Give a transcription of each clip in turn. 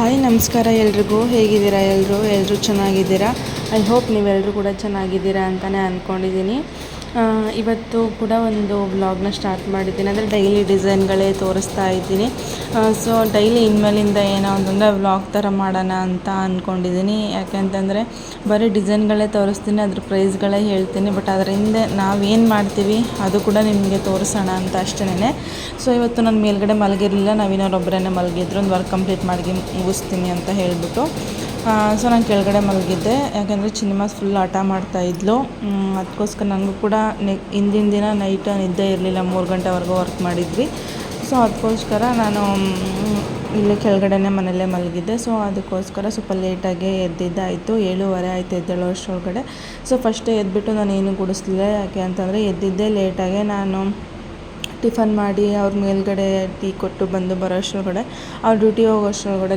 Hi ನಮಸ್ಕಾರ ಎಲ್ರಿಗೂ. ಹೇಗಿದ್ದೀರಾ ಎಲ್ಲರೂ ಎಲ್ಲರೂ ಚೆನ್ನಾಗಿದ್ದೀರಾ? ಐ ಹೋಪ್ ನೀವೆಲ್ಲರೂ ಕೂಡ ಚೆನ್ನಾಗಿದ್ದೀರಾ ಅಂತಲೇ ಅಂದ್ಕೊಂಡಿದ್ದೀನಿ ಇವತ್ತು ಕೂಡ ಒಂದು ವ್ಲಾಗ್ನ ಸ್ಟಾರ್ಟ್ ಮಾಡಿದ್ದೀನಿ. ಅಂದರೆ ಡೈಲಿ ಡಿಸೈನ್ಗಳೇ ತೋರಿಸ್ತಾ ಇದ್ದೀನಿ. ಸೊ ಡೈಲಿ ಇನ್ಮೇಲಿಂದ ಏನೋ ಅಂತಂದರೆ ವ್ಲಾಗ್ ಥರ ಮಾಡೋಣ ಅಂತ ಅಂದ್ಕೊಂಡಿದ್ದೀನಿ ಯಾಕೆಂತಂದರೆ ಬರೀ ಡಿಸೈನ್ಗಳೇ ತೋರಿಸ್ತೀನಿ, ಅದ್ರ ಪ್ರೈಸ್ಗಳೇ ಹೇಳ್ತೀನಿ. ಬಟ್ ಅದರ ಹಿಂದೆ ನಾವೇನು ಮಾಡ್ತೀವಿ, ಅದು ಕೂಡ ನಿಮಗೆ ತೋರಿಸೋಣ ಅಂತ ಅಷ್ಟೇ ಸೊ ಇವತ್ತು ನಾನು ಮೇಲ್ಗಡೆ ಮಲಗಿರಲಿಲ್ಲ. ನಾವಿನ್ನೊಬ್ಬರೇ ಮಲಗಿದ್ರು. ಒಂದು ವರ್ಕ್ ಕಂಪ್ಲೀಟ್ ಮಾಡಿ ಮುಗಿಸ್ತೀನಿ ಅಂತ ಹೇಳಿಬಿಟ್ಟು. ಸೊ ನಾನು ಕೆಳಗಡೆ ಮಲಗಿದ್ದೆ. ಯಾಕೆಂದರೆ ಸಿನಿಮಾ ಫುಲ್ ಆಟ ಮಾಡ್ತಾ ಇದ್ಲು. ಅದಕ್ಕೋಸ್ಕರ ನನಗೂ ಕೂಡ ನೆ, ಹಿಂದಿನ ದಿನ ನೈಟ್ ನಿದ್ದೆ ಇರಲಿಲ್ಲ. ಮೂರು ಗಂಟೆವರೆಗೂ ವರ್ಕ್ ಮಾಡಿದ್ವಿ. ಸೊ ಅದಕ್ಕೋಸ್ಕರ ನಾನು ಇಲ್ಲೇ ಕೆಳಗಡೆನೇ ಮನೆಯಲ್ಲೇ ಮಲಗಿದ್ದೆ. ಸೊ ಅದಕ್ಕೋಸ್ಕರ ಸ್ವಲ್ಪ ಲೇಟಾಗೆ ಎದ್ದಿದ್ದಾಯಿತು. ಏಳುವರೆ ಆಯಿತು ವರ್ಷ ಒಳಗಡೆ. ಸೊ ಫಸ್ಟೇ ಎದ್ಬಿಟ್ಟು ನಾನು ಏನು ಗುಡಿಸ್ಲಿಲ್ಲ. ಯಾಕೆ ಅಂತಂದರೆ ಎದ್ದಿದ್ದೆ ಲೇಟಾಗೆ ನಾನು ಟಿಫನ್ ಮಾಡಿ ಅವ್ರ ಮೇಲ್ಗಡೆ ಟೀ ಕೊಟ್ಟು ಬಂದು ಬರೋ ಅಷ್ಟರೊಳಗಡೆ, ಅವ್ರ ಡ್ಯೂಟಿ ಹೋಗೋ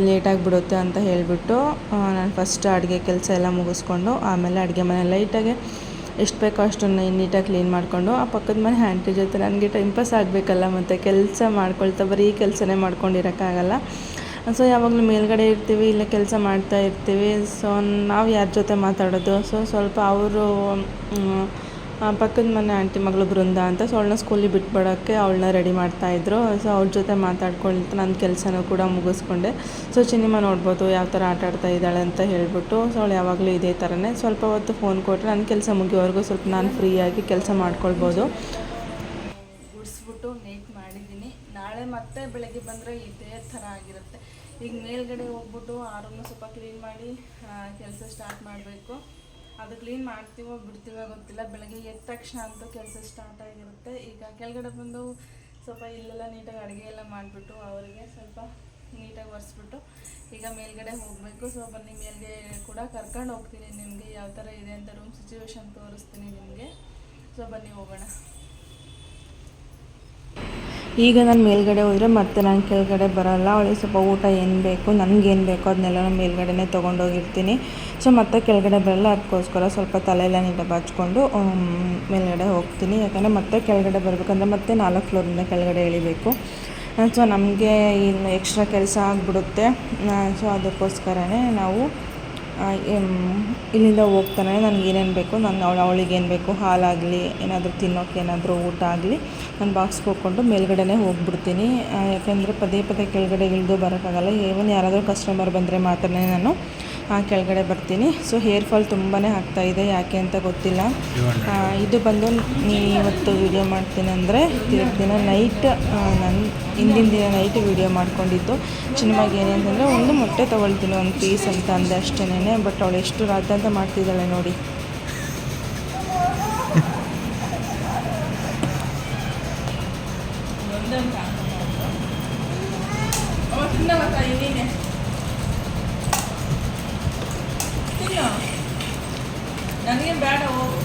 ಲೇಟಾಗಿ ಬಿಡುತ್ತೆ ಅಂತ ಹೇಳಿಬಿಟ್ಟು ನಾನು ಫಸ್ಟ್ ಅಡುಗೆ ಕೆಲಸ ಎಲ್ಲ ಮುಗಿಸ್ಕೊಂಡು ಆಮೇಲೆ ಅಡುಗೆ ಮನೆ ಲೈಟಾಗೆ ಎಷ್ಟು ಬೇಕೋ ಅಷ್ಟನ್ನು ನೀಟಾಗಿ ಕ್ಲೀನ್ ಮಾಡಿಕೊಂಡು, ಆ ಪಕ್ಕದ ಮನೆ ಆಂಟಿ ಜೊತೆ ನನಗೆ ಟೈಮ್ ಪಾಸ್ ಆಗಬೇಕಲ್ಲ ಮತ್ತು ಕೆಲಸ ಮಾಡ್ಕೊಳ್ತಾ ಬರೀ ಕೆಲಸನೇ ಮಾಡ್ಕೊಂಡಿರೋಕ್ಕಾಗಲ್ಲ. ಸೊ ಯಾವಾಗಲೂ ಮೇಲ್ಗಡೆ ಇರ್ತೀವಿ, ಇಲ್ಲ ಕೆಲಸ ಮಾಡ್ತಾ ಇರ್ತೀವಿ. ಸೊ ನಾವು ಯಾರ ಜೊತೆ ಮಾತಾಡೋದು? ಸೊ ಸ್ವಲ್ಪ ಅವರು ಪಕ್ಕದ ಮನೆ ಆಂಟಿ ಮಗಳು ಬೃಂದ ಅಂತ. ಸೊ ಅವಳನ್ನ ಸ್ಕೂಲಿಗೆ ಬಿಟ್ಬಿಡೋಕ್ಕೆ ಅವಳನ್ನ ರೆಡಿ ಮಾಡ್ತಾಯಿದ್ರು ಸೊ ಅವ್ರ ಜೊತೆ ಮಾತಾಡ್ಕೊಳ್ತಾ ನನ್ನ ಕೆಲಸನೂ ಕೂಡ ಮುಗಿಸ್ಕೊಂಡೆ. ಸೊ ಸಿನಿಮಾ ನೋಡ್ಬೋದು, ಯಾವ ಥರ ಆಟ ಆಡ್ತಾ ಇದ್ದಾಳೆ ಅಂತ ಹೇಳ್ಬಿಟ್ಟು. ಸೊ ಅವಳು ಯಾವಾಗಲೂ ಇದೇ ಥರನೇ ಸ್ವಲ್ಪ ಹೊತ್ತು ಫೋನ್ ಕೊಟ್ಟರೆ ನನ್ನ ಕೆಲಸ ಮುಗಿಯೋವರೆಗೂ ಸ್ವಲ್ಪ ನಾನು ಫ್ರೀಯಾಗಿ ಕೆಲಸ ಮಾಡ್ಕೊಳ್ಬೋದು. ಗುಡಿಸ್ಬಿಟ್ಟು ನೀಟ್ ಮಾಡಿದ್ದೀನಿ. ನಾಳೆ ಮತ್ತೆ ಬೆಳಗ್ಗೆ ಬಂದರೆ ಇದೇ ಥರ ಆಗಿರುತ್ತೆ. ಈಗ ಮೇಲ್ಗಡೆ ಹೋಗ್ಬಿಟ್ಟು ಆರನ್ನು ಸ್ವಲ್ಪ ಕ್ಲೀನ್ ಮಾಡಿ ಕೆಲಸ ಸ್ಟಾರ್ಟ್ ಮಾಡಬೇಕು. ಅದು ಕ್ಲೀನ್ ಮಾಡ್ತೀವೋ ಬಿಡ್ತೀವೋ ಗೊತ್ತಿಲ್ಲ. ಬೆಳಗ್ಗೆ ಎದ್ದ ತಕ್ಷಣ ಅಂತೂ ಕೆಲಸ ಸ್ಟಾರ್ಟ್ ಆಗಿರುತ್ತೆ. ಈಗ ಕೆಳಗಡೆ ಬಂದು ಸ್ವಲ್ಪ ಇಲ್ಲೆಲ್ಲ ನೀಟಾಗಿ ಅಡುಗೆ ಎಲ್ಲ ಮಾಡಿಬಿಟ್ಟು ಅವರಿಗೆ ಸ್ವಲ್ಪ ನೀಟಾಗಿ ಒರೆಸ್ಬಿಟ್ಟು ಈಗ ಮೇಲ್ಗಡೆ ಹೋಗಬೇಕು. ಸೊ ಬನ್ನಿ ಮೇಲ್ಗೆ ಕೂಡ ಕರ್ಕೊಂಡು ಹೋಗ್ತೀನಿ. ನಿಮಗೆ ಯಾವ ಥರ ಇದೆ ಅಂತ ರೂಮ್ ಸಿಚುವೇಶನ್ ತೋರಿಸ್ತೀನಿ ನಿಮಗೆ. ಸೊ ಬನ್ನಿ ಹೋಗೋಣ. ಈಗ ನಾನು ಮೇಲ್ಗಡೆ ಹೋದರೆ ಮತ್ತೆ ನಾನು ಕೆಳಗಡೆ ಬರೋಲ್ಲ. ಅವಳಿಗೆ ಸ್ವಲ್ಪ ಊಟ ಏನು ಬೇಕು ನನಗೇನು ಬೇಕು ಅದನ್ನೆಲ್ಲ ನಾನು ಮೇಲ್ಗಡೆನೇ ತೊಗೊಂಡೋಗಿರ್ತೀನಿ. ಸೊ ಮತ್ತೆ ಕೆಳಗಡೆ ಬರಲ್ಲ. ಅದಕ್ಕೋಸ್ಕರ ಸ್ವಲ್ಪ ತಲೆಯೆಲ್ಲ ನೀಟಾಗಿ ಬಾಚ್ಕೊಂಡು ಆಮ್, ಮೇಲ್ಗಡೆ ಹೋಗ್ತೀನಿ. ಯಾಕಂದರೆ ಮತ್ತೆ ಕೆಳಗಡೆ ಬರಬೇಕಂದ್ರೆ ಮತ್ತೆ ನಾಲ್ಕು ಫ್ಲೋರಿಂದ ಕೆಳಗಡೆ ಇಳಿಬೇಕು ಸೊ ನಮಗೆ ಇನ್ನು ಎಕ್ಸ್ಟ್ರಾ ಕೆಲಸ ಆಗಿಬಿಡುತ್ತೆ. ಸೊ ಅದಕ್ಕೋಸ್ಕರನೇ ನಾವು ಇಲ್ಲಿಂದ ಹೋಗ್ತಾನೆ, ನನಗೆ ಏನೇನು ಬೇಕು, ನಾನು ಅವಳು, ಅವಳಿಗೆ ಏನು ಬೇಕು, ಹಾಲಾಗಲಿ, ಏನಾದರೂ ತಿನ್ನೋಕೆ ಏನಾದರೂ ಊಟ ಆಗಲಿ, ನಾನು ಬಾಕ್ಸ್ಗೆ ಹೋಗ್ಕೊಂಡು ಮೇಲ್ಗಡೆನೇ ಹೋಗ್ಬಿಡ್ತೀನಿ. ಯಾಕೆಂದರೆ ಪದೇ ಪದೇ ಕೆಳಗಡೆ ಇಳಿದು ಬರೋಕ್ಕಾಗಲ್ಲ. ಏವನ್ ಯಾರಾದರೂ ಕಸ್ಟಮರ್ ಬಂದರೆ ಮಾತ್ರ ನಾನು ಆ, ಕೆಳಗಡೆ ಬರ್ತೀನಿ. ಸೊ ಹೇರ್ ಫಾಲ್ ತುಂಬಾ ಆಗ್ತಾಯಿದೆ ಯಾಕೆ ಅಂತ ಗೊತ್ತಿಲ್ಲ. ಇದು ಬಂದು ಇವತ್ತು ವಿಡಿಯೋ ಮಾಡ್ತೀನಿ ಅಂದರೆ ದಿನ ನೈಟ್ ನನ್ನ ಹಿಂದಿನ ದಿನ ನೈಟ್ ವಿಡಿಯೋ ಮಾಡ್ಕೊಂಡಿದ್ದು. ಸಿನಿಮಾಗೆ ಏನಂತಂದರೆ ಒಂದು ಮೊಟ್ಟೆ ತೊಗೊಳ್ತೀನಿ ಒಂದು ಪೀಸ್ ಅಂತ ಅಂದೆ ಅಷ್ಟೇನೆ ಬಟ್ ಅವಳು ಎಷ್ಟು ರಾತ್ರಿ ಅಂತ ಮಾಡ್ತಿದ್ದಾಳೆ ನೋಡಿ. ನನಗೆ ಬೇಡ ಹೋಗು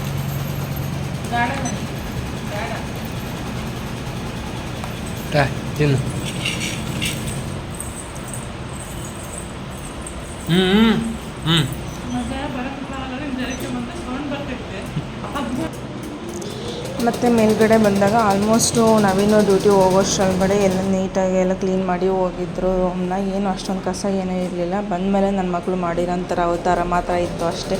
ಬೇಡ ನನಗೆ ಬೇಡ ತಾ ತಿನ್ನು ಹ್ಞೂ ಹ್ಞೂ ಹ್ಞೂ ಮತ್ತು ಮೇಲ್ಗಡೆ ಬಂದಾಗ ಆಲ್ಮೋಸ್ಟು ನಾವಿನ್ನೂ ಡ್ಯೂಟಿ ಹೋಗೋಷ್ಟರೊಳಗಡೆ ಎಲ್ಲ ನೀಟಾಗಿ ಎಲ್ಲ ಕ್ಲೀನ್ ಮಾಡಿ ಹೋಗಿದ್ರು ರೂಮ್ನ ಏನು ಅಷ್ಟೊಂದು ಕಸ ಏನೂ ಇರಲಿಲ್ಲ. ಬಂದ ಮೇಲೆ ನನ್ನ ಮಗಳು ಮಾಡಿರೋಂಥರ ಅವತಾರ ಮಾತ್ರ ಇತ್ತು ಅಷ್ಟೇ.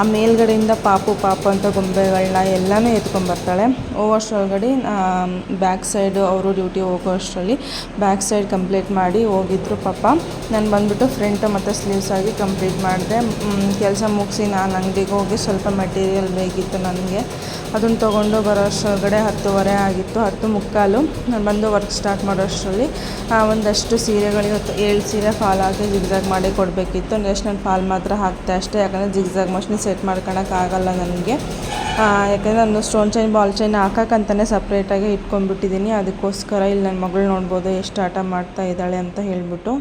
ಆ ಮೇಲ್ಗಡೆಯಿಂದ ಪಾಪು ಪಾಪು ಅಂತ ಗೊಂಬೆಗಳನ್ನ ಎಲ್ಲನೂ ಎತ್ಕೊಂಬರ್ತಾಳೆ ಹೋಗೋಷ್ಟರೊಳಗಡೆ ಬ್ಯಾಕ್ ಸೈಡು ಅವರು ಡ್ಯೂಟಿ ಹೋಗೋ ಅಷ್ಟರಲ್ಲಿ ಬ್ಯಾಕ್ ಸೈಡ್ ಕಂಪ್ಲೀಟ್ ಮಾಡಿ ಹೋಗಿದ್ರು ಪಾಪ. ನಾನು ಬಂದುಬಿಟ್ಟು ಫ್ರಂಟು ಮತ್ತು ಸ್ಲೀವ್ಸ್ ಆಗಿ ಕಂಪ್ಲೀಟ್ ಮಾಡಿದೆ. ಕೆಲಸ ಮುಗಿಸಿ ನಾನು ಅಂಗಡಿಗೆ ಹೋಗಿ ಸ್ವಲ್ಪ ಮೆಟೀರಿಯಲ್ ಬೇಕಿತ್ತು ನನಗೆ. ಅದನ್ನು ತೊಗೊಂಡು ಬರೋ ಅಷ್ಟೊಳಗಡೆ ಹತ್ತುವರೆ ಆಗಿತ್ತು, ಹತ್ತು ಮುಕ್ಕಾಲು. ನಾನು ಬಂದು ವರ್ಕ್ ಸ್ಟಾರ್ಟ್ ಮಾಡೋ ಅಷ್ಟರಲ್ಲಿ ಒಂದಷ್ಟು ಸೀರೆಗಳು ಇವತ್ತು ಏಳು ಸೀರೆ ಫಾಲ್ ಹಾಕಿ ಜಿಗ್ಜಾಗ್ ಮಾಡಿ ಕೊಡಬೇಕಿತ್ತು. ನೆಕ್ಸ್ಟ್ ನಾನು ಫಾಲ್ ಮಾತ್ರ ಹಾಕ್ತೆ ಅಷ್ಟೇ, ಯಾಕಂದರೆ ಜಿಗ್ಜಾಗ್ ಮಷಿನ್ ಸೆಟ್ ಮಾಡ್ಕೊಳಕ್ಕಾಗಲ್ಲ ನನಗೆ. ಯಾಕಂದರೆ ನಾನು ಸ್ಟೋನ್ ಚೈನ್ ಬಾಲ್ ಚೈನ್ ಹಾಕಕ್ಕಂತಲೇ ಸಪ್ರೇಟಾಗಿ ಇಟ್ಕೊಂಡ್ಬಿಟ್ಟಿದ್ದೀನಿ ಅದಕ್ಕೋಸ್ಕರ ಇಲ್ಲಿ ನನ್ನ ಮಗಳು ನೋಡ್ಬೋದು ಎಷ್ಟು ಆಟ ಮಾಡ್ತಾ ಇದ್ದಾಳೆ ಅಂತ ಹೇಳಿಬಿಟ್ಟು.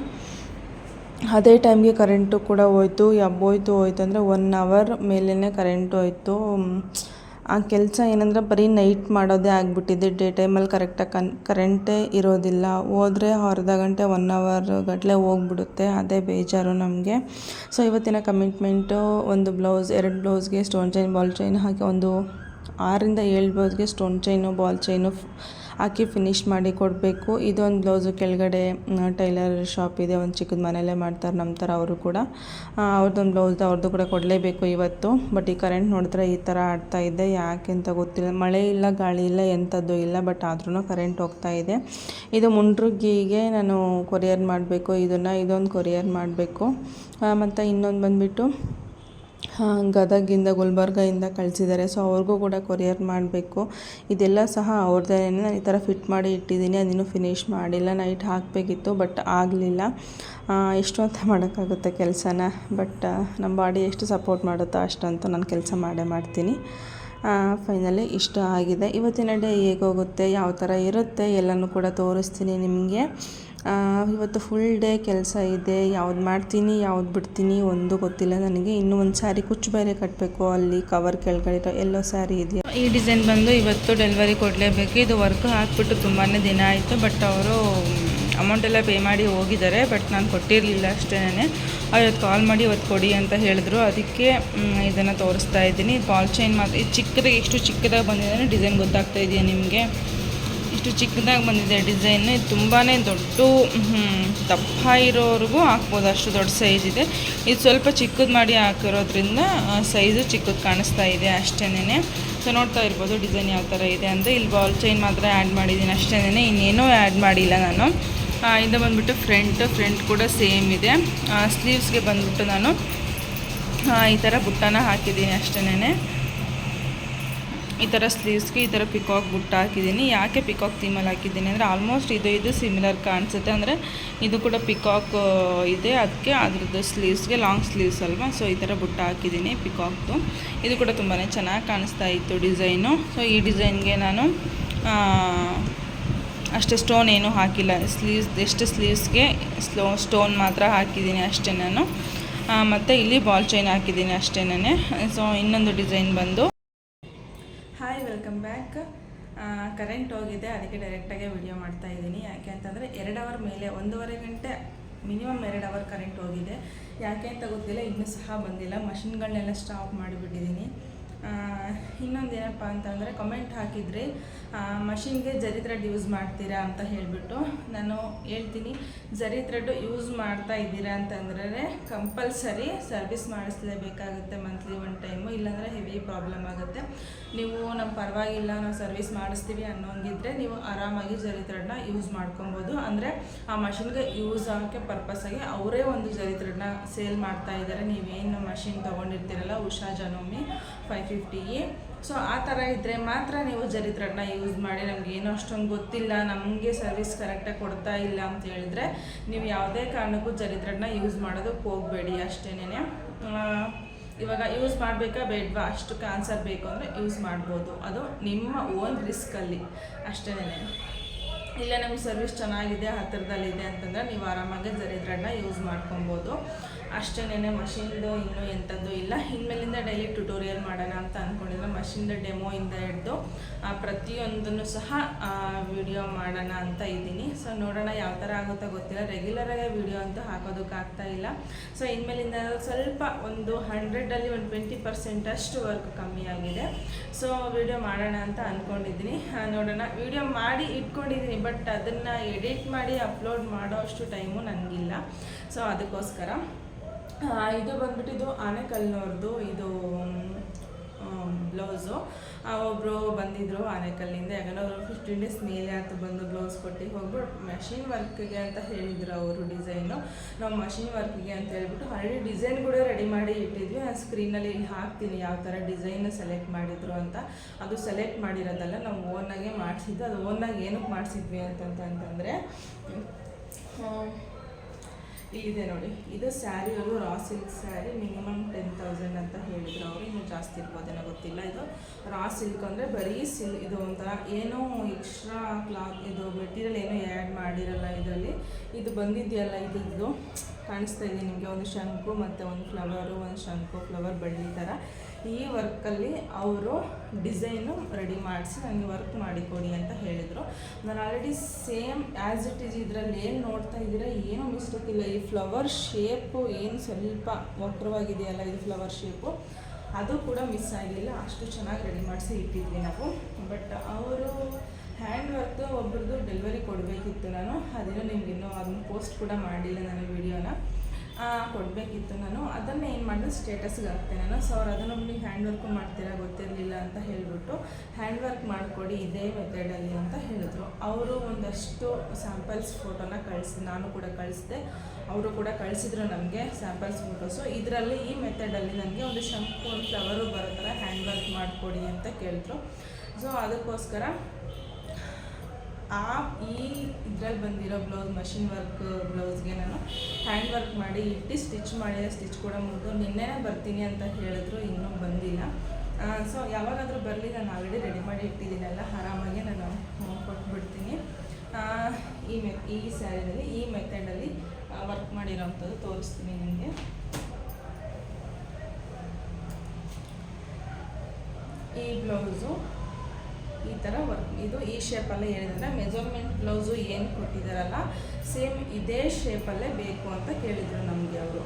ಅದೇ ಟೈಮ್ಗೆ ಕರೆಂಟು ಕೂಡ ಹೋಯ್ತು. ಯಾಬೋಯ್ತು ಹೋಯ್ತು ಅಂದರೆ ಒನ್ ಅವರ್ ಮೇಲೇ ಕರೆಂಟು ಹೋಯ್ತು. ಆ ಕೆಲಸ ಏನಂದರೆ ಬರೀ ನೈಟ್ ಮಾಡೋದೇ ಆಗಿಬಿಟ್ಟಿದೆ. ಡೇ ಟೈಮಲ್ಲಿ ಕರೆಕ್ಟಾಗಿ ಕನ್ ಕರೆಂಟೇ ಇರೋದಿಲ್ಲ. ಹೋದರೆ ಅರ್ಧ ಗಂಟೆ ಒನ್ ಅವರ್ ಗಟ್ಟಲೆ ಹೋಗ್ಬಿಡುತ್ತೆ. ಅದೇ ಬೇಜಾರು ನಮಗೆ. ಸೊ ಇವತ್ತಿನ ಕಮಿಟ್ಮೆಂಟು ಒಂದು ಬ್ಲೌಸ್ ಎರಡು ಬ್ಲೌಸ್ಗೆ ಸ್ಟೋನ್ ಚೈನ್ ಬಾಲ್ ಚೈನ್ ಹಾಗೆ ಒಂದು ಆರರಿಂದ ಏಳು ಬ್ಲೌಸ್ಗೆ ಸ್ಟೋನ್ ಚೈನು ಬಾಲ್ ಚೈನು ಹಾಕಿ ಫಿನಿಶ್ ಮಾಡಿ ಕೊಡಬೇಕು. ಇದೊಂದು ಬ್ಲೌಸು ಕೆಳಗಡೆ ಟೈಲರ್ ಶಾಪ್ ಇದೆ, ಒಂದು ಚಿಕ್ಕದ ಮನೆಯಲ್ಲೇ ಮಾಡ್ತಾರೆ ನಮ್ಮ ಥರ ಅವರು ಕೂಡ. ಅವ್ರದ್ದೊಂದು ಬ್ಲೌಸ್ ಅವ್ರದ್ದು ಕೂಡ ಕೊಡಲೇಬೇಕು ಇವತ್ತು. ಬಟ್ ಈ ಕರೆಂಟ್ ನೋಡಿದ್ರೆ ಈ ಥರ ಆಡ್ತಾ ಇದೆ. ಯಾಕೆ ಅಂತ ಗೊತ್ತಿಲ್ಲ. ಮಳೆ ಇಲ್ಲ, ಗಾಳಿ ಇಲ್ಲ ಎಂಥದ್ದು ಇಲ್ಲ ಬಟ್ ಆದ್ರೂ ಕರೆಂಟ್ ಹೋಗ್ತಾ ಇದೆ. ಇದು ಮುಂಡ್ರುಗ್ಗಿಗೆ ನಾನು ಕೊರಿಯರ್ ಮಾಡಬೇಕು. ಇದನ್ನು ಇದೊಂದು ಕೊರಿಯರ್ ಮಾಡಬೇಕು. ಮತ್ತು ಇನ್ನೊಂದು ಬಂದುಬಿಟ್ಟು ಗದಗಿಂದ ಗುಲ್ಬರ್ಗಿಂದ ಕಳಿಸಿದ್ದಾರೆ. ಸೊ ಅವ್ರಿಗೂ ಕೂಡ ಕೊರಿಯರ್ ಮಾಡಬೇಕು. ಇದೆಲ್ಲ ಸಹ ಅವ್ರದ್ದೇ ನಾನು ಈ ಥರ ಫಿಟ್ ಮಾಡಿ ಇಟ್ಟಿದ್ದೀನಿ. ಅದಿನ್ನೂ ಫಿನಿಷ್ ಮಾಡಿಲ್ಲ. ನೈಟ್ ಹಾಕಬೇಕಿತ್ತು ಬಟ್ ಆಗಲಿಲ್ಲ. ಎಷ್ಟು ಅಂತ ಮಾಡೋಕ್ಕಾಗುತ್ತೆ ಕೆಲಸನ. ಬಟ್ ನಮ್ಮ ಬಾಡಿ ಎಷ್ಟು ಸಪೋರ್ಟ್ ಮಾಡುತ್ತೋ ಅಷ್ಟಂತೂ ನಾನು ಕೆಲಸ ಮಾಡೇ ಮಾಡ್ತೀನಿ. ಫೈನಲಿ ಇಷ್ಟ ಆಗಿದೆ. ಇವತ್ತಿನ ಡೇ ಹೇಗೋಗುತ್ತೆ ಯಾವ ಥರ ಇರುತ್ತೆ? ಎಲ್ಲನೂ ಕೂಡ ತೋರಿಸ್ತೀನಿ ನಿಮಗೆ. ಇವತ್ತು ಫುಲ್ ಡೇ ಕೆಲಸ ಇದೆ. ಯಾವ್ದು ಮಾಡ್ತೀನಿ, ಯಾವ್ದು ಬಿಡ್ತೀನಿ ಒಂದು ಗೊತ್ತಿಲ್ಲ ನನಗೆ. ಇನ್ನೂ ಒಂದು ಸ್ಯಾರಿ ಕುಚ್ಚು ಬೇರೆ ಕಟ್ಟಬೇಕು ಅಲ್ಲಿ ಕವರ್ ಕೆಳಗಡೆ ಎಲ್ಲೋ ಸ್ಯಾರಿ ಇದೆಯಾ? ಈ ಡಿಸೈನ್ ಬಂದು ಇವತ್ತು ಡೆಲಿವರಿ ಕೊಡಲೇಬೇಕು. ಇದು ವರ್ಕ್ ಹಾಕ್ಬಿಟ್ಟು ತುಂಬಾ ದಿನ ಆಯಿತು. ಬಟ್ ಅವರು ಅಮೌಂಟ್ ಎಲ್ಲ ಪೇ ಮಾಡಿ ಹೋಗಿದ್ದಾರೆ. ಬಟ್ ನಾನು ಕೊಟ್ಟಿರಲಿಲ್ಲ ಅಷ್ಟೇ ಅವತ್ತು ಕಾಲ್ ಮಾಡಿ ಇವತ್ತು ಕೊಡಿ ಅಂತ ಹೇಳಿದ್ರು. ಅದಕ್ಕೆ ಇದನ್ನು ತೋರಿಸ್ತಾ ಇದ್ದೀನಿ. ಬಾಲ್ ಚೈನ್ ಮಾತ್ರ ಚಿಕ್ಕದಾಗ ಚಿಕ್ಕದಾಗಿ ಎಷ್ಟು ಚಿಕ್ಕದಾಗಿ ಬಂದಿದೆ ಡಿಸೈನ್ ಗೊತ್ತಾಗ್ತಾ ಇದೆಯಾ ನಿಮಗೆ? ಇಷ್ಟು ಚಿಕ್ಕದಾಗಿ ಬಂದಿದೆ ಡಿಸೈನ್. ತುಂಬಾ ದೊಡ್ಡ ದಪ್ಪ ಇರೋವರೆಗೂ ಹಾಕ್ಬೋದು. ಅಷ್ಟು ದೊಡ್ಡ ಸೈಜ್ ಇದೆ. ಇದು ಸ್ವಲ್ಪ ಚಿಕ್ಕದು ಮಾಡಿ ಹಾಕಿರೋದ್ರಿಂದ ಸೈಜು ಚಿಕ್ಕದು ಕಾಣಿಸ್ತಾ ಇದೆ ಅಷ್ಟೇನೆ ಸೊ ನೋಡ್ತಾ ಇರ್ಬೋದು ಡಿಸೈನ್ ಯಾವ ಥರ ಇದೆ ಅಂತ. ಇಲ್ಲಿ ಬಾಲ್ ಚೈನ್ ಮಾತ್ರ ಆ್ಯಡ್ ಮಾಡಿದ್ದೀನಿ ಅಷ್ಟೇನೆ ಇನ್ನೇನೂ ಆ್ಯಡ್ ಮಾಡಿಲ್ಲ ನಾನು. ಇಂದ ಬಂದುಬಿಟ್ಟು ಫ್ರಂಟ್ ಫ್ರಂಟ್ ಕೂಡ ಸೇಮ್ ಇದೆ. ಸ್ಲೀವ್ಸ್ಗೆ ಬಂದುಬಿಟ್ಟು ನಾನು ಈ ಥರ ಬುಟ್ಟನ ಹಾಕಿದ್ದೀನಿ ಅಷ್ಟೇನೆ ಈ ಥರ ಸ್ಲೀವ್ಸ್ಗೆ ಈ ಥರ ಪಿಕಾಕ್ ಬುಟ್ಟ ಹಾಕಿದ್ದೀನಿ. ಯಾಕೆ ಪಿಕಾಕ್ ಥೀಮಲ್ಲಿ ಹಾಕಿದ್ದೀನಿ ಅಂದರೆ ಆಲ್ಮೋಸ್ಟ್ ಇದು ಇದು ಸಿಮಿಲರ್ ಕಾಣಿಸುತ್ತೆ. ಅಂದರೆ ಇದು ಕೂಡ ಪಿಕಾಕ್ ಇದೆ. ಅದಕ್ಕೆ ಅದ್ರದ್ದು ಸ್ಲೀವ್ಸ್ಗೆ ಲಾಂಗ್ ಸ್ಲೀವ್ಸ್ ಅಲ್ವಾ? ಸೊ ಈ ಥರ ಬುಟ್ಟ ಹಾಕಿದ್ದೀನಿ ಪಿಕಾಕ್ದು. ಇದು ಕೂಡ ತುಂಬಾ ಚೆನ್ನಾಗಿ ಕಾಣಿಸ್ತಾ ಇತ್ತು ಡಿಸೈನು. ಸೊ ಈ ಡಿಸೈನ್ಗೆ ನಾನು ಅಷ್ಟೇ ಸ್ಟೋನ್ ಏನೂ ಹಾಕಿಲ್ಲ. ಸ್ಲೀವ್ಸ್ ಎಷ್ಟು ಸ್ಲೀವ್ಸ್ಗೆ ಸ್ಲೋ ಸ್ಟೋನ್ ಮಾತ್ರ ಹಾಕಿದ್ದೀನಿ ಅಷ್ಟೇ ನಾನು. ಮತ್ತು ಇಲ್ಲಿ ಬಾಲ್ ಚೈನ್ ಹಾಕಿದ್ದೀನಿ ಅಷ್ಟೇನೆ ಸೊ ಇನ್ನೊಂದು ಡಿಸೈನ್ ಬಂದು ಹಾಯ್ ವೆಲ್ಕಮ್ ಬ್ಯಾಕ್ ಕರೆಂಟ್ ಹೋಗಿದೆ, ಅದಕ್ಕೆ ಡೈರೆಕ್ಟಾಗೆ ವಿಡಿಯೋ ಮಾಡ್ತಾ ಇದ್ದೀನಿ. ಯಾಕೆ ಅಂತಂದರೆ ಎರಡು ಅವರ್ ಮೇಲೆ, ಒಂದೂವರೆ ಗಂಟೆ ಮಿನಿಮಮ್ ಎರಡು ಅವರ್ ಕರೆಂಟ್ ಹೋಗಿದೆ. ಯಾಕೆ ಅಂತ ಗೊತ್ತಿಲ್ಲ, ಇನ್ನೂ ಸಹ ಬಂದಿಲ್ಲ. ಮಷಿನ್ಗಳನ್ನೆಲ್ಲ ಸ್ಟಾಪ್ ಮಾಡಿಬಿಟ್ಟಿದ್ದೀನಿ. ಇನ್ನೊಂದು ಏನಪ್ಪ ಅಂತಂದರೆ ಕಮೆಂಟ್ ಹಾಕಿದ್ರಿ ಮಷಿನ್ಗೆ ಜರಿ ಥ್ರೆಡ್ ಯೂಸ್ ಮಾಡ್ತೀರಾ ಅಂತ ಹೇಳಿಬಿಟ್ಟು ನಾನು ಹೇಳ್ತೀನಿ. ಜರಿ ಥ್ರೆಡ್ ಯೂಸ್ ಮಾಡ್ತಾ ಇದ್ದೀರಾ ಅಂತಂದ್ರೆ ಕಂಪಲ್ಸರಿ ಸರ್ವಿಸ್ ಮಾಡಿಸ್ಲೇಬೇಕಾಗುತ್ತೆ ಮಂತ್ಲಿ ಒನ್ ಟೈಮು ಇಲ್ಲಾಂದರೆ ಹೆವಿ ಪ್ರಾಬ್ಲಮ್ ಆಗುತ್ತೆ. ನೀವು ನಮ್ಮ ಪರವಾಗಿಲ್ಲ, ನಾವು ಸರ್ವಿಸ್ ಮಾಡಿಸ್ತೀವಿ ಅನ್ನೋಂಗಿದ್ರೆ ನೀವು ಆರಾಮಾಗಿ ಜರಿ ಥ್ರೆಡ್ನ ಯೂಸ್ ಮಾಡ್ಕೊಬೋದು. ಅಂದರೆ ಆ ಮಷಿನ್ಗೆ ಯೂಸ್ ಆಗೋಕ್ಕೆ ಪರ್ಪಸ್ಸಾಗಿ ಅವರೇ ಒಂದು ಜರಿ ಥ್ರೆಡ್ನ ಸೇಲ್ ಮಾಡ್ತಾ ಇದ್ದಾರೆ ನೀವೇನು machine ತೊಗೊಂಡಿರ್ತೀರಲ್ಲ, Usha, Janome five fifty so ಆ ಥರ ಇದ್ದರೆ ಮಾತ್ರ ನೀವು ಜರಿತ್ರನ್ನ ಯೂಸ್ ಮಾಡಿ. ನಮ್ಗೆ ಏನೋ ಅಷ್ಟೊಂದು ಗೊತ್ತಿಲ್ಲ. ನಮಗೆ ಸರ್ವಿಸ್ ಕರೆಕ್ಟಾಗಿ ಕೊಡ್ತಾ ಇಲ್ಲ ಅಂತ ಹೇಳಿದ್ರೆ ನೀವು ಯಾವುದೇ ಕಾರಣಕ್ಕೂ ಜರಿತ್ರನ್ನ ಯೂಸ್ ಮಾಡೋದಕ್ಕೆ ಹೋಗಬೇಡಿ ಅಷ್ಟೇನೆ ಇವಾಗ ಯೂಸ್ ಮಾಡಬೇಕಾ ಬೇಡವಾ? ಅಷ್ಟು ಕ್ಯಾನ್ಸರ್ ಬೇಕು ಅಂದರೆ ಯೂಸ್ ಮಾಡ್ಬೋದು. ಅದು ನಿಮ್ಮ ಓನ್ ರಿಸ್ಕಲ್ಲಿ ಅಷ್ಟೇನೆ ಇಲ್ಲ, ನಮ್ಗೆ ಸರ್ವಿಸ್ ಚೆನ್ನಾಗಿದೆ ಹತ್ತಿರದಲ್ಲಿದೆ ಅಂತಂದರೆ ನೀವು ಆರಾಮಾಗಿ ಜರಿ ಯೂಸ್ ಮಾಡ್ಕೊಬೋದು. ಅಷ್ಟೇನೆ ಮಷಿನ್ದು ಇನ್ನೂ ಎಂಥದ್ದು ಇಲ್ಲ. ಇನ್ಮೇಲಿಂದ ಡೈಲಿ ಟ್ಯುಟೋರಿಯಲ್ ಮಾಡೋಣ ಅಂತ ಅಂದ್ಕೊಂಡಿದ್ರೆ ಮಷಿನ್ದು ಡೆಮೋಯಿಂದ ಹಿಡ್ದು ಪ್ರತಿಯೊಂದನ್ನು ಸಹ ವಿಡಿಯೋ ಮಾಡೋಣ ಅಂತ ಇದ್ದೀನಿ. ಸೊ ನೋಡೋಣ ಯಾವ ಥರ ಆಗುತ್ತೋ ಗೊತ್ತಿಲ್ಲ. ರೆಗ್ಯುಲರಾಗಿ ವಿಡಿಯೋ ಅಂತೂ ಹಾಕೋದಕ್ಕಾಗ್ತಾ ಇಲ್ಲ. ಸೊ ಇನ್ಮೇಲಿಂದ ಸ್ವಲ್ಪ ಒಂದು ಹಂಡ್ರೆಡಲ್ಲಿ ಒಂದು ಟ್ವೆಂಟಿ ಪರ್ಸೆಂಟ್ ಅಷ್ಟು ವರ್ಕ್ ಕಮ್ಮಿ ಆಗಿದೆ. ಸೊ ವಿಡಿಯೋ ಮಾಡೋಣ ಅಂತ ಅಂದ್ಕೊಂಡಿದ್ದೀನಿ ನೋಡೋಣ. ವಿಡಿಯೋ ಮಾಡಿ ಇಟ್ಕೊಂಡಿದ್ದೀನಿ ಬಟ್ ಅದನ್ನು ಎಡಿಟ್ ಮಾಡಿ ಅಪ್ಲೋಡ್ ಮಾಡೋ ಅಷ್ಟು ಟೈಮು ನನಗಿಲ್ಲ ಸೊ ಅದಕ್ಕೋಸ್ಕರ. ಇದು ಬಂದ್ಬಿಟ್ಟು ಇದು ಆನೆಕಲ್ನವ್ರದ್ದು ಇದು ಬ್ಲೌಸು. ಒಬ್ಬರು ಬಂದಿದ್ದರು ಆನೆಕಲ್ಲಿಂದ ಯಾಕಂದ್ರೆ ಅವರು ಫಿಫ್ಟೀನ್ ಡೇಸ್ ಮೇಲೆ ಆಯ್ತು ಬಂದು ಬ್ಲೌಸ್ ಕೊಟ್ಟು ಹೋಗ್ಬಿಟ್ಟು ಮೆಷಿನ್ ವರ್ಕ್ಗೆ ಅಂತ ಹೇಳಿದ್ರು ಅವರು ಡಿಸೈನು ನಾವು ಮಷಿನ್ ವರ್ಕ್ಗೆ ಅಂತ ಹೇಳ್ಬಿಟ್ಟು ಆಲ್ರೆಡಿ ಡಿಸೈನ್ ಕೂಡ ರೆಡಿ ಮಾಡಿ ಇಟ್ಟಿದ್ವಿ. ಆ ಸ್ಕ್ರೀನಲ್ಲಿ ಇಲ್ಲಿ ಹಾಕ್ತೀನಿ ಯಾವ ಥರ ಡಿಸೈನ್ ಸೆಲೆಕ್ಟ್ ಮಾಡಿದ್ರು ಅಂತ. ಅದು ಸೆಲೆಕ್ಟ್ ಮಾಡಿರೋದಲ್ಲ, ನಾವು ಓನಾಗೆ ಮಾಡಿಸಿದ್ದು. ಅದು ಓನಾಗಿ ಏನಕ್ಕೆ ಮಾಡಿಸಿದ್ವಿ ಅಂತಂತಂದರೆ ಇಲ್ಲಿದೆ ನೋಡಿ. ಇದು ಸ್ಯಾರಿ ಅವರು raw silk sari, minimum ten thousand ಅಂತ ಹೇಳಿದ್ರು ಅವರು. ಇನ್ನೂ ಜಾಸ್ತಿ ಇರ್ಬೋದೇನೋ ಗೊತ್ತಿಲ್ಲ ಇದು. ರಾ ಸಿಲ್ಕ್ ಅಂದರೆ ಬರೀ ಸಿಲ್ ಇದು ಒಂಥರ ಏನೋ ಎಕ್ಸ್ಟ್ರಾ ಕ್ಲಾತ್ ಇದು ಮೆಟೀರಿಯಲ್ ಏನೋ ಆ್ಯಡ್ ಮಾಡಿರಲ್ಲ ಇದರಲ್ಲಿ. ಇದು ಬಂದಿದೆಯಲ್ಲ ಇದು ಕಾಣಿಸ್ತಾ ಇದೆ ನಿಮಗೆ. ಒಂದು ಶಂಕು ಮತ್ತು ಒಂದು ಫ್ಲವರು ಒಂದು ಶಂಕು ಫ್ಲವರ್ ಬಳ್ಳಿ ಥರ ಈ ವರ್ಕಲ್ಲಿ ಅವರು ಡಿಸೈನು ರೆಡಿ ಮಾಡಿಸಿ ನನಗೆ ವರ್ಕ್ ಮಾಡಿಕೊಡಿ ಅಂತ ಹೇಳಿದರು. ನಾನು already same as it is ಇದರಲ್ಲಿ ಏನು ನೋಡ್ತಾ ಇದ್ದೀರಾ ಏನೂ ಮಿಸ್ಟೇಕ್ ಈ ಫ್ಲವರ್ ಶೇಪು ಏನು ಸ್ವಲ್ಪ ವಕ್ರವಾಗಿದೆಯಲ್ಲ ಇದು ಫ್ಲವರ್ ಶೇಪು ಅದು ಕೂಡ ಮಿಸ್ ಆಗಿಲ್ಲ. ಅಷ್ಟು ಚೆನ್ನಾಗಿ ರೆಡಿ ಮಾಡಿಸಿ ಇಟ್ಟಿದ್ವಿ ನಾವು. ಬಟ್ ಅವರು ಹ್ಯಾಂಡ್ ವರ್ಕ್ ಒಬ್ರದ್ದು ಡೆಲಿವರಿ ಕೊಡಬೇಕಿತ್ತು ನಾನು. ಅದೇನೋ ನಿಮ್ಗೆ ಇನ್ನೂ ಅದನ್ನು ಪೋಸ್ಟ್ ಕೂಡ ಮಾಡಿಲ್ಲ ನಾನು ವಿಡಿಯೋನ ಕೊಡಬೇಕಿತ್ತು ನಾನು. ಅದನ್ನು ಏನು ಮಾಡಿದೆ ಸ್ಟೇಟಸ್ಗೆ ಹಾಕ್ತೆ ನಾನು. ಸೊ ಅವ್ರು ಅದನ್ನು ನೀವು ಹ್ಯಾಂಡ್ ವರ್ಕು ಮಾಡ್ತೀರಾ ಗೊತ್ತಿರಲಿಲ್ಲ ಅಂತ ಹೇಳಿಬಿಟ್ಟು ಹ್ಯಾಂಡ್ ವರ್ಕ್ ಮಾಡಿಕೊಡಿ ಇದೇ ಮೆಥಡಲ್ಲಿ ಅಂತ ಹೇಳಿದ್ರು. ಅವರು ಒಂದಷ್ಟು ಸ್ಯಾಂಪಲ್ಸ್ ಫೋಟೋನ ಕಳಿಸಿ, ನಾನು ಕೂಡ ಕಳಿಸಿದೆ. ಅವರು ಕೂಡ ಕಳಿಸಿದ್ರು ನಮಗೆ ಸ್ಯಾಂಪಲ್ಸ್ ಫೋಟೋಸು ಇದರಲ್ಲಿ ಈ ಮೆಥಡಲ್ಲಿ ನನಗೆ ಒಂದು ಶಂಕು ಫ್ಲವರು ಬರೋ ಥರ ಹ್ಯಾಂಡ್ ವರ್ಕ್ ಮಾಡಿಕೊಡಿ ಅಂತ ಕೇಳಿದ್ರು. ಸೊ ಅದಕ್ಕೋಸ್ಕರ ಆ ಈ ಇದ್ರಲ್ಲಿ ಬಂದಿರೋ ಬ್ಲೌಸ್ ಮಷಿನ್ ವರ್ಕ್ ಬ್ಲೌಸ್ಗೆ ನಾನು ಹ್ಯಾಂಡ್ ವರ್ಕ್ ಮಾಡಿ ಇಟ್ಟು ಸ್ಟಿಚ್ ಮಾಡಿ ಸ್ಟಿಚ್ ಕೂಡ ಮುಗಿದು ನಿನ್ನೆನೇ ಬರ್ತೀನಿ ಅಂತ ಹೇಳಿದ್ರು, ಇನ್ನೂ ಬಂದಿಲ್ಲ. ಸೊ ಯಾವಾಗಾದರೂ ಬರಲಿ, ನಾನು ಆಲ್ರೆಡಿ ರೆಡಿ ಮಾಡಿ ಇಟ್ಟಿದ್ದೀನಲ್ಲ ಆರಾಮಾಗಿ ನಾನು ಕೊಟ್ಬಿಡ್ತೀನಿ. ಈ ಮೆ, ಈ ಸ್ಯಾರಿನಲ್ಲಿ, ಈ ಮೆಥಡಲ್ಲಿ ವರ್ಕ್ ಮಾಡಿರೋವಂಥದ್ದು ತೋರಿಸ್ತೀನಿ ನಿಮಗೆ. ಈ ಬ್ಲೌಸು ಈ ಥರ ವರ್ಕ್ ಇದು ಈ ಶೇಪಲ್ಲೇ ಹೇಳಿದ್ರೆ. ಮೆಜರ್ಮೆಂಟ್ ಬ್ಲೌಸು ಏನು ಕೊಟ್ಟಿದ್ದಾರಲ್ಲ ಸೇಮ್ ಇದೇ ಶೇಪಲ್ಲೇ ಬೇಕು ಅಂತ ಕೇಳಿದರು ನಮಗೆ ಅವರು.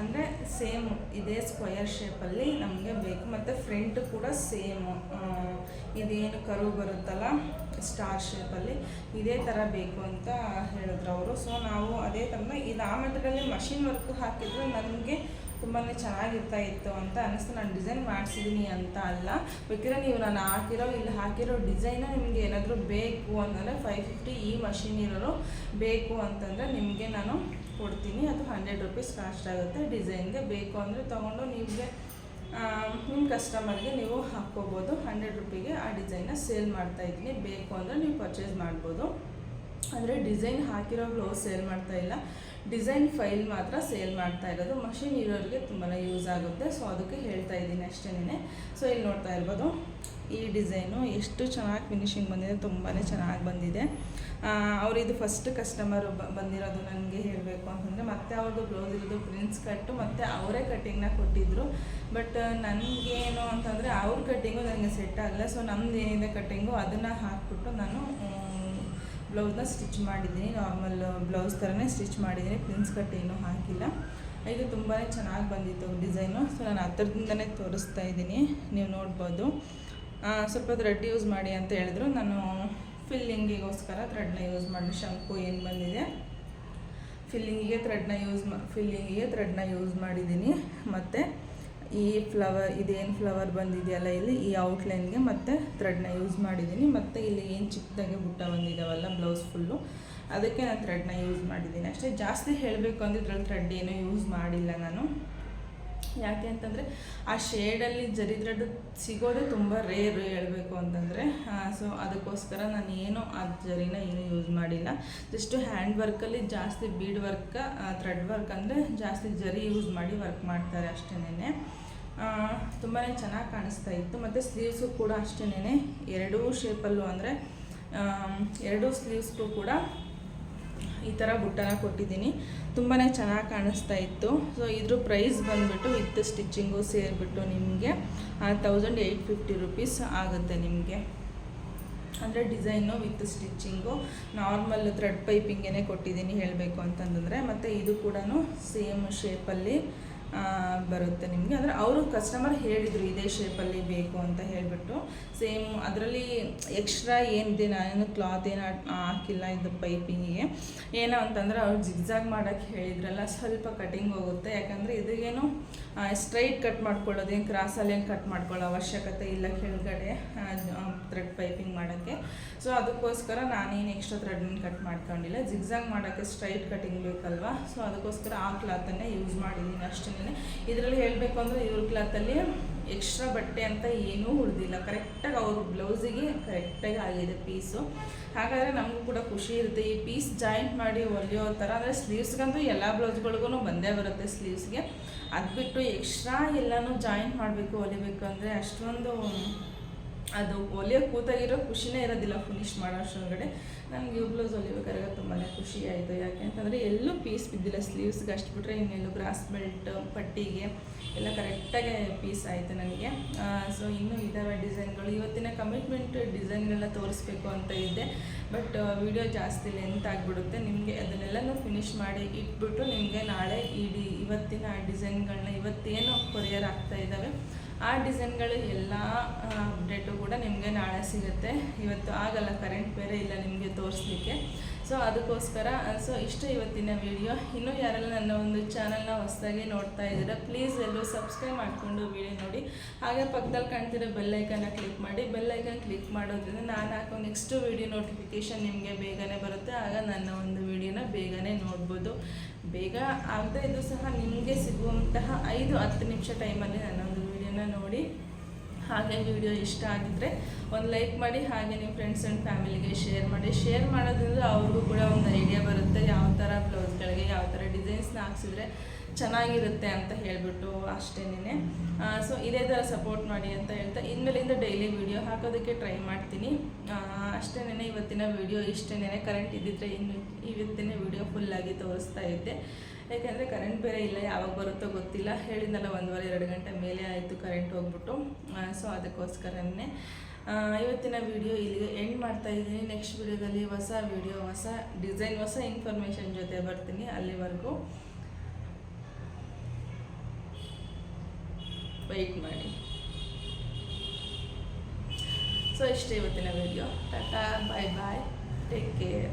ಅಂದರೆ ಸೇಮ್ ಇದೇ ಸ್ಕ್ವಯರ್ ಶೇಪಲ್ಲಿ ನಮಗೆ ಬೇಕು. ಮತ್ತು ಫ್ರಂಟ್ ಕೂಡ ಸೇಮು ಇದೇನು ಕರು ಬರುತ್ತಲ್ಲ ಸ್ಟಾರ್ ಶೇಪಲ್ಲಿ ಇದೇ ಥರ ಬೇಕು ಅಂತ ಹೇಳಿದ್ರು ಅವರು. ಸೊ ನಾವು ಅದೇ ಥರನ ಇದು ಆ ಮಟ್ಟದಲ್ಲಿ ಮಷಿನ್ ವರ್ಕು ಹಾಕಿದ್ರು ನನಗೆ ತುಂಬಾ ಚೆನ್ನಾಗಿರ್ತಾ ಇತ್ತು ಅಂತ ಅನ್ನಿಸ್ತು. ನಾನು ಡಿಸೈನ್ ಮಾಡಿಸಿದ್ದೀನಿ ಅಂತ ಅಲ್ಲ. ಬೇಕಿದ್ರೆ ನೀವು ನಾನು ಹಾಕಿರೋ, ಇಲ್ಲಿ ಹಾಕಿರೋ ಡಿಸೈನ ನಿಮಗೆ ಏನಾದರೂ ಬೇಕು ಅಂತಂದರೆ ಫೈವ್ ಫಿಫ್ಟಿ ಈ ಮಷಿನ್ ಇರೋರು ಬೇಕು ಅಂತಂದರೆ ನಿಮಗೆ ನಾನು ಕೊಡ್ತೀನಿ. ಅದು ಹಂಡ್ರೆಡ್ ರುಪೀಸ್ ಕಾಸ್ಟ್ ಆಗುತ್ತೆ. ಡಿಸೈನ್ಗೆ ಬೇಕು ಅಂದರೆ ತೊಗೊಂಡು ನಿಮಗೆ ನಿಮ್ಮ ಕಸ್ಟಮರ್ಗೆ ನೀವು ಹಾಕ್ಕೋಬೋದು. ಹಂಡ್ರೆಡ್ ರುಪೀಗೆ ಆ ಡಿಸೈನ್ನ ಸೇಲ್ ಮಾಡ್ತಾ ಇದ್ದೀನಿ. ಬೇಕು ಅಂದರೆ ನೀವು ಪರ್ಚೇಸ್ ಮಾಡ್ಬೋದು. ಅಂದರೆ ಡಿಸೈನ್ ಹಾಕಿರೋ ಬ್ಲೌಸ್ ಸೇಲ್ ಮಾಡ್ತಾ ಇಲ್ಲ. ಡಿಸೈನ್ ಫೈಲ್ ಮಾತ್ರ ಸೇಲ್ ಮಾಡ್ತಾ ಇರೋದು. ಮಷಿನ್ ಇರೋರಿಗೆ ತುಂಬಾ ಯೂಸ್ ಆಗುತ್ತೆ. ಸೊ ಅದಕ್ಕೆ ಹೇಳ್ತಾ ಇದ್ದೀನಿ ಅಷ್ಟೇನೆ. ಸೊ ಇಲ್ಲಿ ನೋಡ್ತಾ ಇರ್ಬೋದು. ಈ ಡಿಸೈನು ಎಷ್ಟು ಚೆನ್ನಾಗಿ ಫಿನಿಶಿಂಗ್ ಬಂದಿದೆ. ತುಂಬಾ ಚೆನ್ನಾಗಿ ಬಂದಿದೆ. ಅವರು ಇದು ಫಸ್ಟ್ ಕಸ್ಟಮರ್ ಬಂದಿರೋದು ನನಗೆ ಹೇಳಬೇಕು ಅಂತಂದರೆ, ಮತ್ತೆ ಅವ್ರದ್ದು ಬ್ಲೌಸ್ ಇರೋದು ಪ್ರಿನ್ಸ್ ಕಟ್ಟು ಮತ್ತು ಅವರೇ ಕಟ್ಟಿಂಗ್ನ ಕೊಟ್ಟಿದ್ದರು ಬಟ್ ನನಗೇನು ಅಂತಂದರೆ, ಅವ್ರ ಕಟ್ಟಿಂಗು ನನಗೆ ಸೆಟ್ ಆಗಲ್ಲ. ಸೊ ನಮ್ದು ಏನಿದೆ ಕಟ್ಟಿಂಗು ಅದನ್ನು ಹಾಕ್ಬಿಟ್ಟು ನಾನು ಬ್ಲೌಸ್ನ ಸ್ಟಿಚ್ ಮಾಡಿದ್ದೀನಿ. ನಾರ್ಮಲ್ ಬ್ಲೌಸ್ ಥರನೇ ಸ್ಟಿಚ್ ಮಾಡಿದ್ದೀನಿ. ಪ್ರಿನ್ಸ್ ಕಟ್ ಏನು ಹಾಕಿಲ್ಲ. ಇದು ತುಂಬಾ ಚೆನ್ನಾಗಿ ಬಂದಿತ್ತು ಡಿಸೈನು. ಸೊ ನಾನು ಹತ್ತಿರದಿಂದನೇ ತೋರಿಸ್ತಾ ಇದ್ದೀನಿ. ನೀವು ನೋಡ್ಬೋದು. ಸ್ವಲ್ಪ ಥ್ರೆಡ್ ಯೂಸ್ ಮಾಡಿ ಅಂತ ಹೇಳಿದ್ರು. ನಾನು ಫಿಲ್ಲಿಂಗಿಗೋಸ್ಕರ ಥ್ರೆಡ್ನ ಯೂಸ್ ಮಾಡಿ ಶಂಕು ಏನು ಬಂದಿದೆ. ಫಿಲ್ಲಿಂಗಿಗೆ ಥ್ರೆಡ್ನ ಯೂಸ್ ಮಾ, ಫಿಲ್ಲಿಂಗಿಗೆ ಥ್ರೆಡ್ನ ಯೂಸ್ ಮಾಡಿದ್ದೀನಿ. ಮತ್ತು ಈ ಫ್ಲವರ್ ಇದೇನು ಫ್ಲವರ್ ಬಂದಿದೆಯಲ್ಲ ಇಲ್ಲಿ, ಈ ಔಟ್ಲೈನ್ಗೆ ಮತ್ತು ಥ್ರೆಡ್ನ ಯೂಸ್ ಮಾಡಿದ್ದೀನಿ ಮತ್ತು ಇಲ್ಲಿ ಏನು ಚಿಕ್ಕದಾಗೆ ಬುಟ್ಟ ಬಂದಿದ್ದಾವಲ್ಲ ಬ್ಲೌಸ್ ಫುಲ್ಲು ಅದಕ್ಕೆ ನಾನು ಥ್ರೆಡ್ನ ಯೂಸ್ ಮಾಡಿದ್ದೀನಿ ಅಷ್ಟೇ ಜಾಸ್ತಿ ಹೇಳಬೇಕು ಅಂದರೆ ಇದ್ರಲ್ಲಿ ಥ್ರೆಡ್ ಏನೂ ಯೂಸ್ ಮಾಡಿಲ್ಲ ನಾನು. ಯಾಕೆ ಅಂತಂದರೆ, ಆ ಶೇಡಲ್ಲಿ ಜರಿ ಥ್ರೆಡ್ ಸಿಗೋದೇ ತುಂಬ ರೇರು ಹೇಳಬೇಕು ಅಂತಂದರೆ ಸೊ ಅದಕ್ಕೋಸ್ಕರ ನಾನು ಏನು ಆ ಜರಿನ ಏನೂ ಯೂಸ್ ಮಾಡಿಲ್ಲ. ಜಸ್ಟು ಹ್ಯಾಂಡ್ ವರ್ಕಲ್ಲಿ ಜಾಸ್ತಿ ಬೀಡ್ ವರ್ಕ್ ಥ್ರೆಡ್ ವರ್ಕ್ ಅಂದರೆ ಜಾಸ್ತಿ ಜರಿ ಯೂಸ್ ಮಾಡಿ ವರ್ಕ್ ಮಾಡ್ತಾರೆ ಅಷ್ಟೇನೆ ತುಂಬಾ ಚೆನ್ನಾಗಿ ಕಾಣಿಸ್ತಾ ಇತ್ತು. ಮತ್ತು ಸ್ಲೀವ್ಸು ಕೂಡ ಅಷ್ಟೇನೆ ಎರಡೂ ಶೇಪಲ್ಲೂ ಅಂದರೆ ಎರಡೂ ಸ್ಲೀವ್ಸ್ಗೂ ಕೂಡ ಈ ಥರ ಬುಟ್ಟನ ಕೊಟ್ಟಿದ್ದೀನಿ. ತುಂಬಾ ಚೆನ್ನಾಗಿ ಕಾಣಿಸ್ತಾ ಇತ್ತು. ಸೊ ಇದ್ರ ಪ್ರೈಸ್ ಬಂದುಬಿಟ್ಟು ವಿತ್ ಸ್ಟಿಚ್ಚಿಂಗು ಸೇರಿಬಿಟ್ಟು ನಿಮಗೆ ತೌಸಂಡ್ ಏಯ್ಟ್ ಫಿಫ್ಟಿ ರುಪೀಸ್ ಆಗುತ್ತೆ ನಿಮಗೆ. ಅಂದರೆ design with stitching normal thread ಪೈಪಿಂಗೇ ಕೊಟ್ಟಿದ್ದೀನಿ ಹೇಳಬೇಕು ಅಂತಂದರೆ, ಮತ್ತು ಇದು ಕೂಡ ಸೇಮ್ ಶೇಪಲ್ಲಿ ಬರುತ್ತೆ ನಿಮಗೆ. ಅಂದರೆ ಅವರು ಕಸ್ಟಮರ್ ಹೇಳಿದರು ಇದೇ ಶೇಪಲ್ಲಿ ಬೇಕು ಅಂತ ಹೇಳಿಬಿಟ್ಟು. ಸೇಮ್ ಅದರಲ್ಲಿ ಎಕ್ಸ್ಟ್ರಾ ಏನಿದೆ ನಾನು ಕ್ಲಾತ್ ಏನು ಹಾಕಿಲ್ಲ ಇದು ಪೈಪಿಂಗಿಗೆ ಏನೋ ಅಂತಂದರೆ ಅವ್ರು ಜಿಗ್ಜಾಗ್ ಮಾಡೋಕ್ಕೆ ಹೇಳಿದ್ರಲ್ಲ, ಸ್ವಲ್ಪ ಕಟಿಂಗ್ ಹೋಗುತ್ತೆ. ಯಾಕಂದರೆ ಇದಿಗೇನು ಸ್ಟ್ರೈಟ್ ಕಟ್ ಮಾಡ್ಕೊಳ್ಳೋದು, ಏನು ಕ್ರಾಸಲ್ಲಿ ಏನು ಕಟ್ ಮಾಡ್ಕೊಳ್ಳೋ ಅವಶ್ಯಕತೆ ಇಲ್ಲ ಕೆಳಗಡೆ ಥ್ರೆಡ್ ಪೈಪಿಂಗ್ ಮಾಡೋಕ್ಕೆ. ಸೊ ಅದಕ್ಕೋಸ್ಕರ ನಾನೇನು ಎಕ್ಸ್ಟ್ರಾ ಥ್ರೆಡ್ನ ಕಟ್ ಮಾಡ್ಕೊಂಡಿಲ್ಲ. ಜಿಗ್ಜಾಗ್ ಮಾಡೋಕ್ಕೆ ಸ್ಟ್ರೈಟ್ ಕಟಿಂಗ್ ಬೇಕಲ್ವಾ? ಸೊ ಅದಕ್ಕೋಸ್ಕರ ಆ ಕ್ಲಾತನ್ನೇ ಯೂಸ್ ಮಾಡಿದ್ದೀನಿ ಅಷ್ಟೇ ಇದರಲ್ಲಿ ಹೇಳಬೇಕು ಅಂದರೆ ಇವ್ರ ಕ್ಲಾತಲ್ಲಿ ಎಕ್ಸ್ಟ್ರಾ ಬಟ್ಟೆ ಅಂತ ಏನೂ ಉಳಿದಿಲ್ಲ. ಕರೆಕ್ಟಾಗಿ ಅವ್ರ ಬ್ಲೌಸಿಗೆ ಕರೆಕ್ಟಾಗಿ ಆಗಿದೆ ಪೀಸು ಹಾಗಾದರೆ ನಮಗೂ ಕೂಡ ಖುಷಿ ಇರುತ್ತೆ. ಈ ಪೀಸ್ ಜಾಯಿಂಟ್ ಮಾಡಿ ಹೊಲಿಯೋ ಥರ ಅಂದರೆ ಸ್ಲೀವ್ಸ್ಗಂತೂ ಎಲ್ಲ ಬ್ಲೌಸ್ಗಳಿಗೂ ಬಂದೇ ಬರುತ್ತೆ ಸ್ಲೀವ್ಸ್ಗೆ ಅದು ಬಿಟ್ಟು ಎಕ್ಸ್ಟ್ರಾ ಎಲ್ಲನೂ ಜಾಯಿಂಟ್ ಮಾಡಬೇಕು, ಹೊಲಿಬೇಕು ಅಂದರೆ ಅಷ್ಟೊಂದು ಅದು ಹೊಲಿಯೋ ಕೂತಾಗಿರೋ ಖುಷಿನೇ ಇರೋದಿಲ್ಲ ಫಿನಿಶ್ ಮಾಡೋ ಅಷ್ಟರೊಳಗಡೆ ನನಗೆ ಇವ್ ಬ್ಲೌಸ್ ಹೊಲಿಬೇಕಾದ್ರೆ ತುಂಬಾ ಖುಷಿ ಆಯಿತು. ಯಾಕೆ ಅಂತಂದರೆ ಎಲ್ಲೂ ಪೀಸ್ ಬಿದ್ದಿಲ್ಲ. ಸ್ಲೀವ್ಸ್ಗೆ ಅಷ್ಟು ಬಿಟ್ಟರೆ ಇನ್ನೆಲ್ಲೂ ಗ್ರಾಸ್ ಬೆಲ್ಟ್ ಪಟ್ಟಿಗೆ ಎಲ್ಲ ಕರೆಕ್ಟಾಗಿ ಪೀಸ್ ಆಯಿತು ನನಗೆ. ಸೊ ಇನ್ನೂ ಇದ್ದಾವೆ ಡಿಸೈನ್ಗಳು. ಇವತ್ತಿನ ಕಮಿಟ್ಮೆಂಟ್ ಡಿಸೈನ್ಗಳನ್ನ ತೋರಿಸ್ಬೇಕು ಅಂತ ಇದ್ದೆ. ಬಟ್ ವಿಡಿಯೋ ಜಾಸ್ತಿ ಲೆಂತ್ ಆಗಿಬಿಡುತ್ತೆ. ನಿಮಗೆ ಅದನ್ನೆಲ್ಲನೂ ಫಿನಿಶ್ ಮಾಡಿ ಇಟ್ಬಿಟ್ಟು ನಿಮಗೆ ನಾಳೆ ಈ ಡಿ ಇವತ್ತಿನ ಡಿಸೈನ್ಗಳನ್ನ ಇವತ್ತೇನು ಕೊರಿಯರ್ ಆಗ್ತಾ ಇದ್ದಾವೆ ಆ ಡಿಸೈನ್ಗಳು ಎಲ್ಲ ಅಪ್ಡೇಟು ಕೂಡ ನಿಮಗೆ ನಾಳೆ ಸಿಗುತ್ತೆ. ಇವತ್ತು ಆಗಲ್ಲ ಕರೆಂಟ್ ಬೇರೆ ಇಲ್ಲ ನಿಮಗೆ ತೋರಿಸ್ಲಿಕ್ಕೆ. ಸೊ ಅದಕ್ಕೋಸ್ಕರ ಸೊ ಇಷ್ಟು ಇವತ್ತಿನ ವಿಡಿಯೋ ಇನ್ನೂ ಯಾರೆಲ್ಲ ನನ್ನ ಒಂದು ಚಾನಲ್ನ ಹೊಸದಾಗಿ ನೋಡ್ತಾ ಇದ್ದೀರ ಪ್ಲೀಸ್ ಎಲ್ಲರೂ ಸಬ್ಸ್ಕ್ರೈಬ್ ಮಾಡಿಕೊಂಡು ವಿಡಿಯೋ ನೋಡಿ. ಹಾಗೆ ಪಕ್ಕದಲ್ಲಿ ಕಾಣ್ತಿರೋ ಬೆಲ್ಲೈಕನ್ನ ಕ್ಲಿಕ್ ಮಾಡಿ. ಬೆಲ್ಲೈಕನ್ ಕ್ಲಿಕ್ ಮಾಡೋದ್ರಿಂದ ನಾನು ಹಾಕೋ ನೆಕ್ಸ್ಟ್ ವಿಡಿಯೋ ನೋಟಿಫಿಕೇಷನ್ ನಿಮಗೆ ಬೇಗನೆ ಬರುತ್ತೆ. ಆಗ ನನ್ನ ಒಂದು ವಿಡಿಯೋನ ಬೇಗನೆ ನೋಡ್ಬೋದು. ಬೇಗ ಆಗದೇ ಇದು ಸಹ ನಿಮಗೆ ಸಿಗುವಂತಹ ಐದು ಹತ್ತು ನಿಮಿಷ ಟೈಮಲ್ಲಿ ನನ್ನ ಒಂದು ವಿಡಿಯೋನ ನೋಡಿ. ಹಾಗೆ ವಿಡಿಯೋ ಇಷ್ಟ ಆಗಿದ್ರೆ ಒಂದು ಲೈಕ್ ಮಾಡಿ, ಹಾಗೆ ನಿಮ್ಮ ಫ್ರೆಂಡ್ಸ್ ಆ್ಯಂಡ್ ಫ್ಯಾಮಿಲಿಗೆ ಶೇರ್ ಮಾಡಿ. ಶೇರ್ ಮಾಡೋದ್ರಿಂದ ಅವ್ರಿಗೂ ಕೂಡ ಒಂದು ಐಡಿಯಾ ಬರುತ್ತೆ, ಯಾವ ಥರ ಬ್ಲೌಸ್ಗಳಿಗೆ ಯಾವ ಥರ ಡಿಸೈನ್ಸ್ನ ಹಾಕ್ಸಿದ್ರೆ. ಚೆನ್ನಾಗಿರುತ್ತೆ ಅಂತ ಹೇಳಿಬಿಟ್ಟು ಅಷ್ಟೇನೆ ಸೊ ಇದೇ ಥರ ಸಪೋರ್ಟ್ ಮಾಡಿ ಅಂತ ಹೇಳ್ತಾ ಇನ್ಮೇಲಿಂದ ಡೈಲಿ ವಿಡಿಯೋ ಹಾಕೋದಕ್ಕೆ ಟ್ರೈ ಮಾಡ್ತೀನಿ. ಅಷ್ಟೇನೆ ಇವತ್ತಿನ ವಿಡಿಯೋ ಇಷ್ಟೇನೆ ಕರೆಂಟ್ ಇದ್ದಿದ್ರೆ ಇನ್ನು ಇವತ್ತಿನ ವಿಡಿಯೋ ಫುಲ್ಲಾಗಿ ತೋರಿಸ್ತಾ ಇದ್ದೆ. ಯಾಕೆಂದರೆ ಕರೆಂಟ್ ಬೇರೆ ಇಲ್ಲ, ಯಾವಾಗ ಬರುತ್ತೋ ಗೊತ್ತಿಲ್ಲ. ಹೇಳಿದ್ನಲ್ಲ ಒಂದುವರೆ, ಎರಡು ಗಂಟೆ ಮೇಲೆ ಆಯಿತು ಕರೆಂಟ್ ಹೋಗ್ಬಿಟ್ಟು. ಸೊ ಅದಕ್ಕೋಸ್ಕರನೇ ಇವತ್ತಿನ ವಿಡಿಯೋ ಇಲ್ಲಿಗೆ ಎಂಡ್ ಮಾಡ್ತಾ ಇದ್ದೀನಿ. ನೆಕ್ಸ್ಟ್ ವಿಡಿಯೋದಲ್ಲಿ ಹೊಸ ವಿಡಿಯೋ ಹೊಸ ಡಿಸೈನ್ ಹೊಸ ಇನ್ಫಾರ್ಮೇಷನ್ ಜೊತೆ ಬರ್ತೀನಿ ಅಲ್ಲಿವರೆಗೂ. ವೆಯ್ಟ್ ಮಾಡಿ. ಸೊ ಇಷ್ಟೇ ಇವತ್ತಿನ video Tata bye bye take care